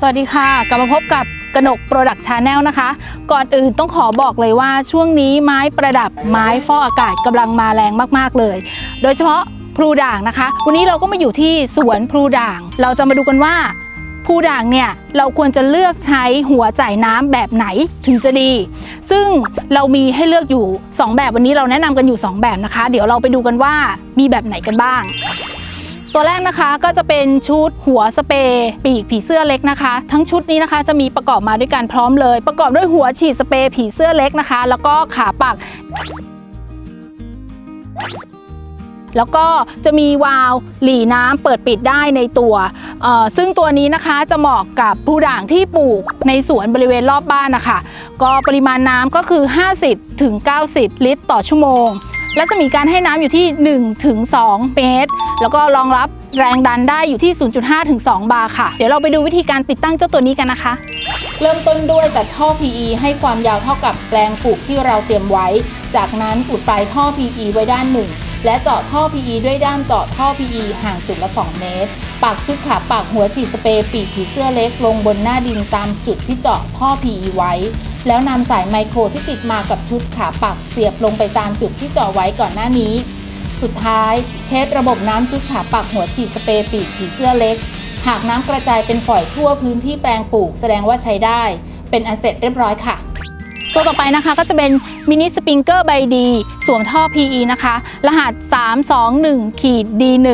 สวัสดีค่ะ กลับมาพบกับกนก Product Channel นะคะ ก่อนอื่นต้องขอบอกเลยว่าช่วงนี้ไม้ประดับไม้ฟอกอากาศกำลังมาแรงมากๆเลย โดยเฉพาะพลูด่างนะคะ วันนี้เราก็มาอยู่ที่สวนพลูด่าง เราจะมาดูกันว่าพลูด่างเนี่ยเราควรจะเลือกใช้หัวจ่ายน้ำแบบไหนถึงจะดี ซึ่งเรามีให้เลือกอยู่ 2 แบบวันนี้เราแนะนำกันอยู่ 2 แบบนะคะ เดี๋ยวเราไปดูกันว่ามีแบบไหนกันบ้าง ตัวแรกนะคะก็จะเป็นชุดหัวสเปรย์ปีกผีเสื้อเล็กนะคะ ทั้งชุดนี้นะคะจะมีประกอบมาด้วยกันพร้อมเลย ประกอบด้วยหัวฉีดสเปรย์ผีเสื้อเล็กนะคะ แล้วก็ขาปัก แล้วก็จะมีวาล์วหลีน้ำเปิดปิดได้ในตัวเอ่อซึ่งตัวนี้นะคะจะเหมาะกับผู้ด่างที่ปลูกในสวนบริเวณรอบบ้านนะคะ ก็ปริมาณน้ำก็คือ 50ถึง90 ลิตรต่อชั่วโมง และจะมีการให้น้ำอยู่ที่ 1-2 เมตร แล้วก็รองรับแรงดันได้อยู่ที่ 0.5-2 บาร์ค่ะ เดี๋ยวเราไปดูวิธีการติดตั้งเจ้าตัวนี้กันนะคะ เริ่มต้นด้วยตัดท่อ PE ให้ความยาวเท่ากับแปลงปลูกที่เราเตรียมไว้ จากนั้นอุดปลายท่อ PE ไว้ด้านหนึ่ง และเจาะท่อ PE ด้วยด้ามเจาะท่อ PE ห่างจุดละ 2 เมตร ปักชุดขาปักหัวฉีดสเปรย์ปีกผีเสื้อเล็กลงบนหน้าดินตามจุดที่เจาะท่อ PE ไว้ แล้วนำสายไมโครที่ติดมากับชุดขาปักเสียบลงไปตามจุดที่เจาะไว้ก่อนหน้านี้ สุดท้ายเทสระบบน้ำชุดขาปักหัวฉีดสเปรย์ปีกผีเสื้อเล็ก หากน้ำกระจายเป็นฝอยทั่วพื้นที่แปลงปลูกแสดงว่าใช้ได้ เป็นอันเสร็จเรียบร้อยค่ะตัวต่อไปนะคะก็จะเป็นมินิสปริงเกอร์ใบดีสวมท่อ PE นะคะ รหัส 321ขีด D1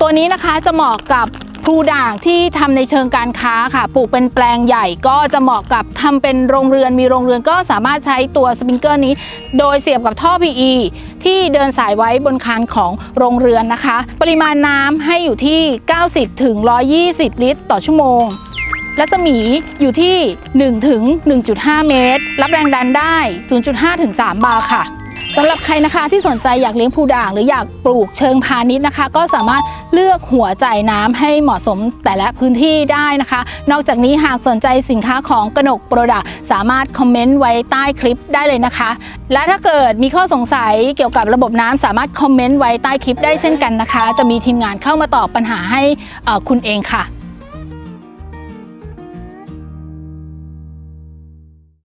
ตัวนี้นะคะจะเหมาะกับ พลูด่างที่ทำในเชิงการค้าค่ะ ปลูกเป็นแปลงใหญ่ก็จะเหมาะกับทำเป็นโรงเรือนมีโรงเรือนก็สามารถใช้ตัวสปริงเกอร์นี้ โดยเสียบกับท่อ PE ที่เดินสายไว้บนคานของโรงเรือนนะคะ ปริมาณน้ำให้อยู่ที่ 90ถึง120 ลิตร ต่อชั่วโมงรัศมีอยู่ที่1ถึง1.5 เมตร รับแรงดันได้ 0.5ถึง3บาร์ค่ะ สำหรับใครนะคะที่สนใจอยากเลี้ยงผูด่าง หรืออยากปลูกเชิงพาณิชย์นะคะ ก็สามารถเลือกหัวจ่ายน้ำให้เหมาะสมแต่ละพื้นที่ได้นะคะ นอกจากนี้หากสนใจสินค้าของกนกโปรดักสามารถคอมเมนต์ไว้ใต้คลิปได้เลยนะคะ และถ้าเกิดมีข้อสงสัยเกี่ยวกับระบบน้ำสามารถคอมเมนต์ไว้ใต้คลิปได้เช่นกันนะคะ จะมีทีมงานเข้ามาตอบปัญหาให้คุณเองค่ะ